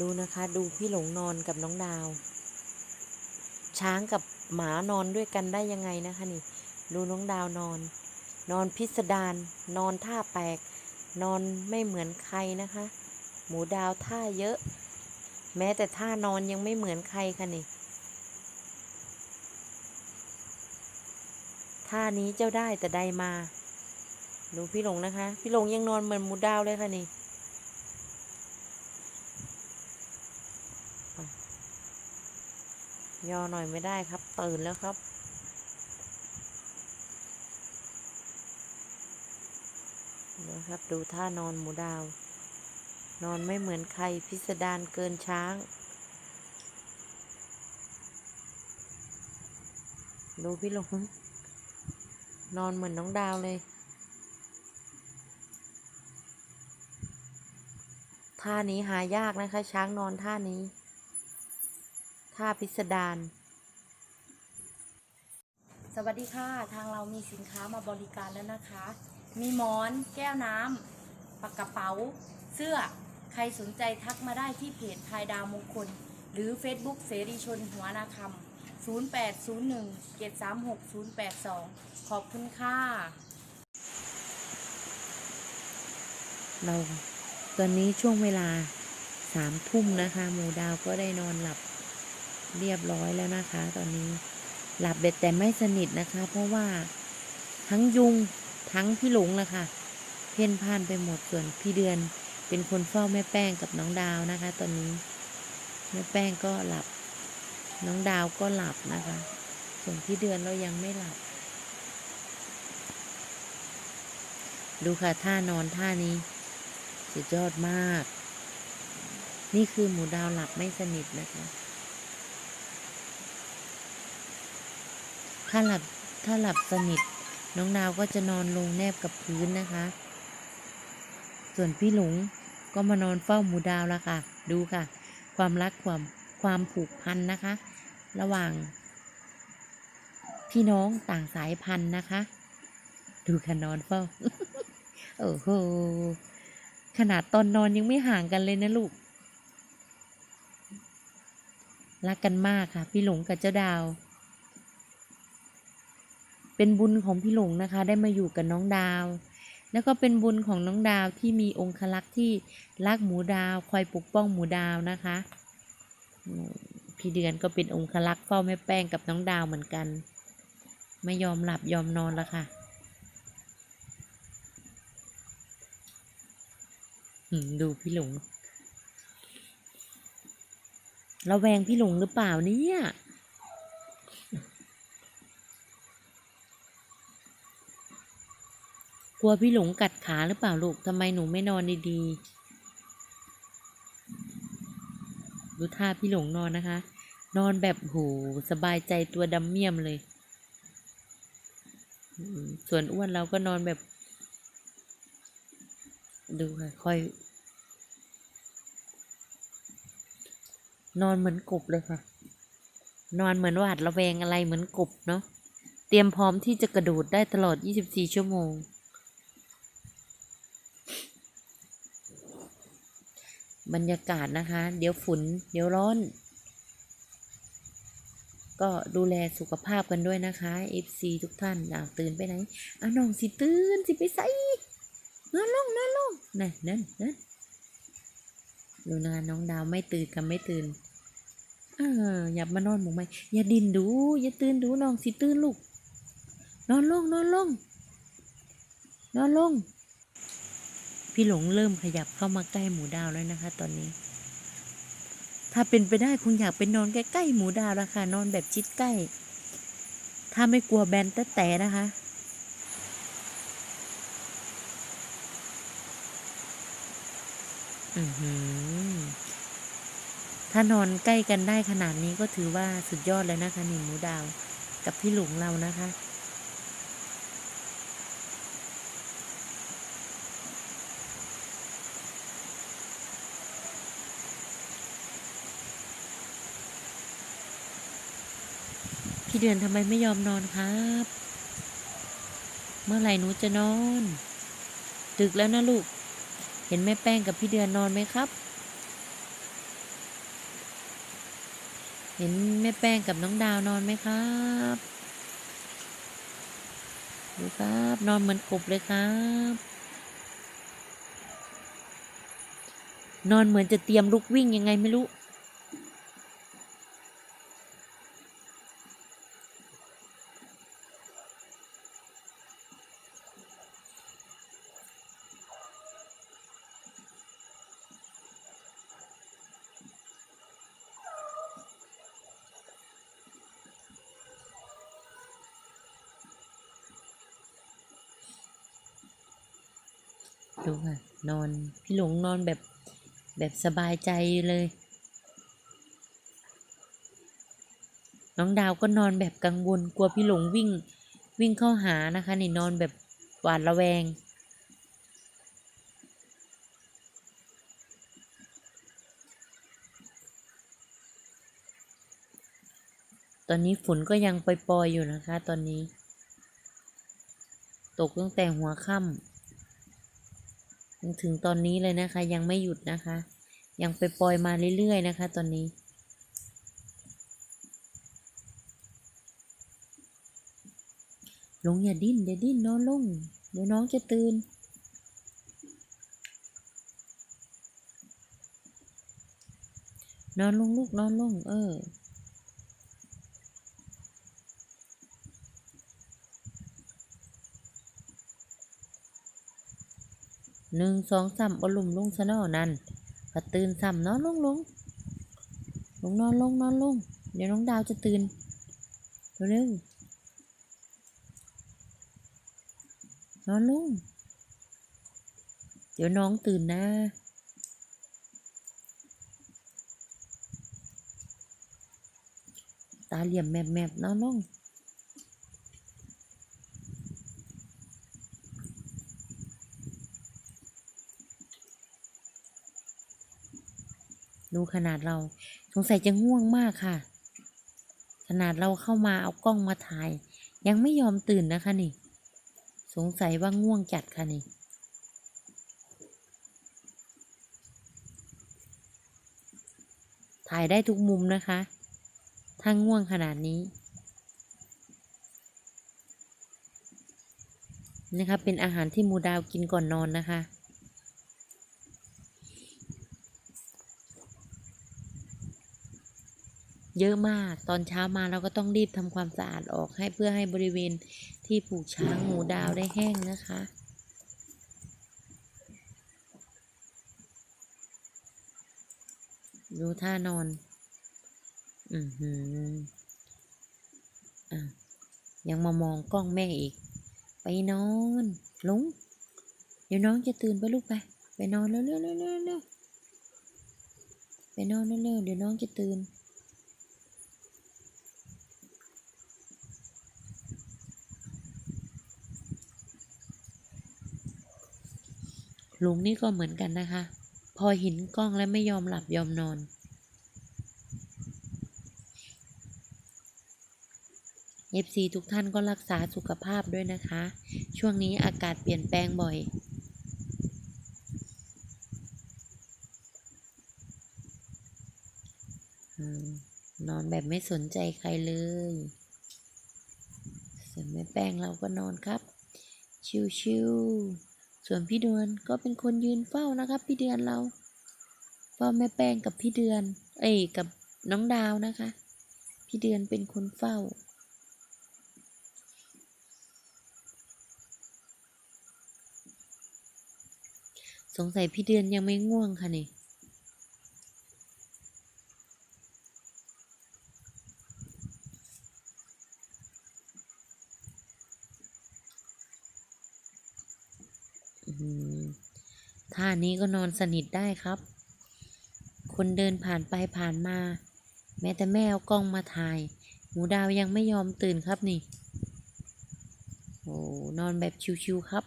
ดูนะคะ ดูพี่หลงนอนกับน้องดาว ช้างกับหมานอนด้วยกันได้ยังไงนะคะนี่ ดูน้องดาวนอน นอนพิสดารนอนท่าแปลก นอนไม่เหมือนใครนะคะ หมูดาวท่าเยอะ แม้แต่ท่านอนยังไม่เหมือนใครค่ะนี่ท่านี้เจ้าได้แต่ใดมา ดูพี่หลงนะคะ พี่หลงยังนอนเหมือนหมูดาวเลยค่ะนี่อะ ย่อหน่อยไม่ได้ครับ ตื่นแล้วครับ นะครับ ดูท่านอนหมูดาว นอนไม่เหมือนใครพิสดารเกินช้าง ดูพี่หลงนอนเหมือนน้องดาวเลย ท่านี้หายากนะคะ ช้างนอนท่านี้ ท่าพิสดารสวัสดีค่ะ ทางเรามีสินค้ามาบริการแล้วนะคะ มีหมอน แก้วน้ำปากกระเป๋า เสื้อ ใครสนใจทักมาได้ที่เพจพายดาวมงคล หรือ Facebook เสรีชนหัวนาคำ0801 736 082 ขอบคุณค่ะ เราตอนนี้ช่วงเวลาสามทุ่มนะคะ หมูดาวก็ได้นอนหลับ เรียบร้อยแล้วนะคะ ตอนนี้หลับเบ็ดแต่ไม่สนิทนะคะ เพราะว่าทั้งยุงทั้งพี่หลงนะคะ เพ่นพ่านไปหมดส่วนพี่เดือนเป็นคนเฝ้าแม่แป้งกับน้องดาวนะคะ ตอนนี้แม่แป้งก็หลับ น้องดาวก็หลับนะคะ ส่วนพี่เดือนเรายังไม่หลับ ดูค่ะท่านอนท่านี้สุดยอดมาก นี่คือหมูดาวหลับไม่สนิทนะคะ ถ้าหลับถ้าหลับสนิท น้องดาวก็จะนอนลงแนบกับพื้นนะคะ ส่วนพี่หลงก็มานอนเฝ้าหมูดาวแล้วค่ะ ดูค่ะ ความรักความความผูกพันนะคะ ระหว่าง พี่น้องต่างสายพันธุ์นะคะ ดูค่ะนอนเฝ้าโอ้โหขนาดตอนนอนยังไม่ห่างกันเลยนะลูก รักกันมากค่ะ พี่หลงกับเจ้าดาว เป็นบุญของพี่หลงนะคะ ได้มาอยู่กับน้องดาว แล้วก็เป็นบุญของน้องดาวที่มีองคลักษ์ที่รักหมูดาว คอยปกป้องหมูดาวนะคะ พี่เดือนก็เป็นองคลักษ์เฝ้าแม่แป้งกับน้องดาวเหมือนกัน ไม่ยอมหลับยอมนอนแล้วค่ะดูพี่หลงระแวงพี่หลงหรือเปล่าเนี่ย ลัวพี่หลงกัดขาหรือเปล่าลูกทำไมหนูไม่นอนดีๆดูท่าพี่หลงนอนนะคะ นอนแบบโหสบายใจตัวดำเมี่ยมเลย ส่วนอ้วนเราก็นอนแบบ ดูค่ะค่อย นอนเหมือนกบเลยค่ะ นอนเหมือนหวาดระแวงอะไรเหมือนกบเนาะเตรียมพร้อมที่จะกระโดดได้ตลอด 24 ชั่วโมง บรรยากาศนะคะ เดี๋ยวฝุ่นเดี๋ยวร้อน ก็ดูแลสุขภาพกันด้วยนะคะ FC ทุกท่านอาวตื่นไปไหนอ้าวน้องสิตื่นสิไปใส่นอนลงนอนลงนั่นนั่นนั่นดูนะน้องดาวไม่ตื่นกับไม่ตื่นเอออย่ามานอนหมูไหมอย่าดินดู อย่าตื่นดูน้องสิตื่นลูก นอนลงนอนลงนอนลง พี่หลงเริ่มขยับเข้ามาใกล้หมูดาวแล้วนะคะ ตอนนี้ ถ้าเป็นไปได้คงอยากไปนอนใกล้ๆหมูดาวล้วค่ะนอนแบบชิดใกล้ ถ้าไม่กลัวแบนแต่แต่นะคะอือหือถ้านอนใกล้กันได้ขนาดนี้ก็ถือว่าสุดยอดเลยนะคะนี่หมูดาว กับพี่หลงเรานะคะ พี่เดือนทำไมไม่ยอมนอนครับ เมื่อไหร่หนูจะนอน ดึกแล้วนะลูก เห็นแม่แป้งกับพี่เดือนนอนไหมครับ เห็นแม่แป้งกับน้องดาวนอนไหมครับดูครับ นอนเหมือนกบเลยครับ นอนเหมือนจะเตรียมลุกวิ่งยังไงไม่รู้ ดูค่ะ นอน พี่หลงนอนแบบแบบสบายใจเลย น้องดาวก็นอนแบบกังวลกลัวพี่หลงวิ่ง วิ่งเข้าหานะคะนี่นอนแบบหวาดระแวง ตอนนี้ฝนก็ยังปล่อยๆอยู่นะคะ ตอนนี้ ตกตั้งแต่หัวค่ำ ถึงตอนนี้เลยนะคะ ยังไม่หยุดนะคะ ยังไปปล่อยมาเรื่อยๆนะคะ ตอนนี้ลงอย่าดิ้นอย่าดิ้นนอนลงเดี๋ยวน้องจะตื่นนอนลงลูกนอนลงเออ หนึ่งสองสามบอลลุ่มลุงซะนอนั่นก็ตื่นซ้ำเนาะลงลงลงนอนลงนอนลงเดี๋ยวน้องดาวจะตื่นเร็วๆนอนลงเดี๋ยวน้องตื่นนะตาเหลี่ยมแมบแมบๆนอนลง ดูขนาดเรา สงสัยจะง่วงมากค่ะ ขนาดเราเข้ามาเอากล้องมาถ่าย ยังไม่ยอมตื่นนะคะนี่ สงสัยว่าง่วงจัดค่ะนี่ถ่ายได้ทุกมุมนะคะถ้าง่วงขนาดนี้นะคะเป็นอาหารที่มูดาวกินก่อนนอนนะคะ เยอะมากตอนเช้ามาเราก็ต้องรีบทำความสะอาดออกให้เพื่อให้บริเวณที่ปลูกช้างหมูดาวได้แห้งนะคะดูท่านอน อือหืออะยังมามองกล้องแม่อีก ไปนอน ลุง เดี๋ยวน้องจะตื่นไปลูกไป ไปนอนเร็วเร็วเร็วเร็วเร็วไปนอนเร็วเร็วเดี๋ยวน้องจะตื่น ลุงนี่ก็เหมือนกันนะคะ พอห็นกล้องแล้วไม่ยอมหลับยอมนอน FC ทุกท่านก็รักษาสุขภาพด้วยนะคะ ช่วงนี้อากาศเปลี่ยนแปลงบ่อยอนอนแบบไม่สนใจใครเลยส่วนแม่แป้งเราก็นอนครับ ชิวๆ ส่วนพี่เดือนก็เป็นคนยืนเฝ้านะครับ พี่เดือนเราเฝ้าแม่แป้งกับพี่เดือน เอ้ยกับน้องดาวนะคะ พี่เดือนเป็นคนเฝ้า สงสัยพี่เดือนยังไม่ง่วงค่ะนี่ ท่านี้ก็นอนสนิทได้ครับ คนเดินผ่านไปผ่านมา แม้แต่แม่เอากล้องมาถ่าย หมูดาวยังไม่ยอมตื่นครับนี่ โอ้นอนแบบชิวๆครับ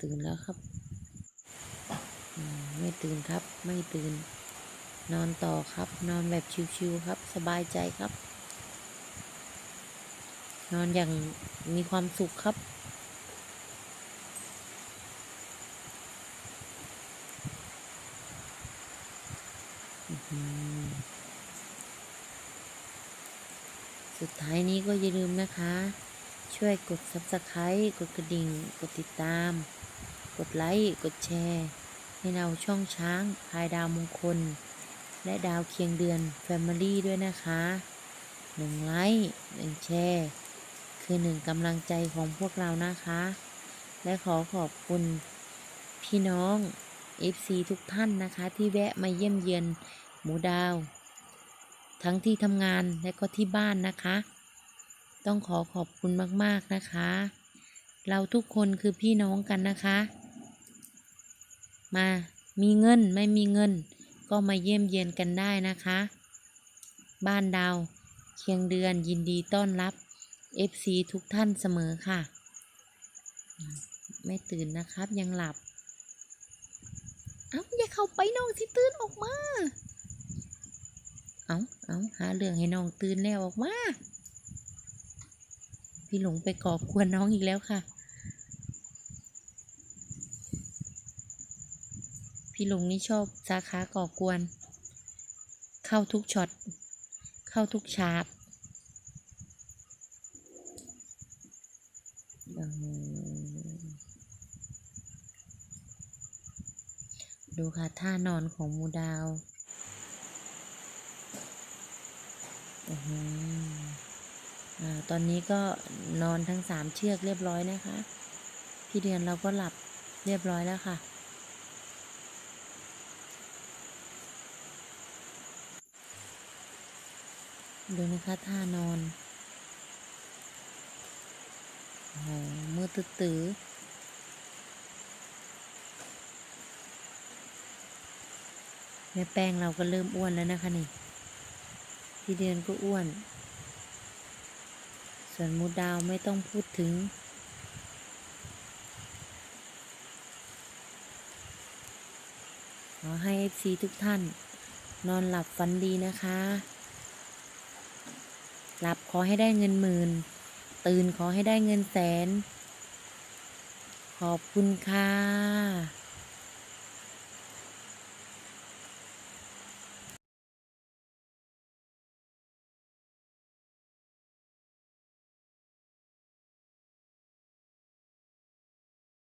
ตื่นแล้วครับ ไม่ตื่นครับ ไม่ตื่น นอนต่อครับ นอนแบบชิวๆครับ สบายใจครับ นอนอย่างมีความสุขครับ สุดท้ายนี้ก็อย่าลืมนะคะ ช่วยกด subscribe กดกระดิ่ง กดติดตาม กดไลค์ กดแชร์ ให้เราช่องช้างพายดาวมงคล และดาวเคียงเดือน Family ด้วยนะคะหนึ่งไลค์หนึ่งแชร์ คือหนึ่งกำลังใจของพวกเรานะคะ และขอขอบคุณพี่น้อง FC ทุกท่านนะคะ ที่แวะมาเยี่ยมเยียนหมูดาว ทั้งที่ทำงานและก็ที่บ้านนะคะ ต้องขอขอบคุณมากๆนะคะ เราทุกคนคือพี่น้องกันนะคะ มามีเงินไม่มีเงิน ก็มาเยี่ยมเยียนกันได้นะคะ บ้านดาวเคียงเดือนยินดีต้อนรับ FC ทุกท่านเสมอค่ะ ไม่ตื่นนะครับยังหลับ เอ้าอย่าเข้าไปน้องสิตื่นออกมา เอาเอาหาเรื่องให้น้องตื่นแล้วออกมา พี่หลงไปก่อกวนน้องอีกแล้วค่ะ พี่หลงนี่ชอบสาขาก่อกวน เข้าทุกช็อต เข้าทุกฉากดูค่ะท่านอนของมูดาวอือหืออ่าตอนนี้ก็นอนทั้งสามเชือกเรียบร้อยนะคะ พี่เดือนเราก็หลับเรียบร้อยแล้วค่ะ ดูนะคะท่านอนโอ้โหมือตื้อๆแม่แป้งเราก็เริ่มอ้วนแล้วนะคะนี่ พี่เดือนก็อ้วน ส่วนมูดาวไม่ต้องพูดถึง ขอให้เอฟซีทุกท่าน นอนหลับฝันดีนะคะ หลับขอให้ได้เงินหมื่น ตื่นขอให้ได้เงินแสน ขอบคุณค่ะ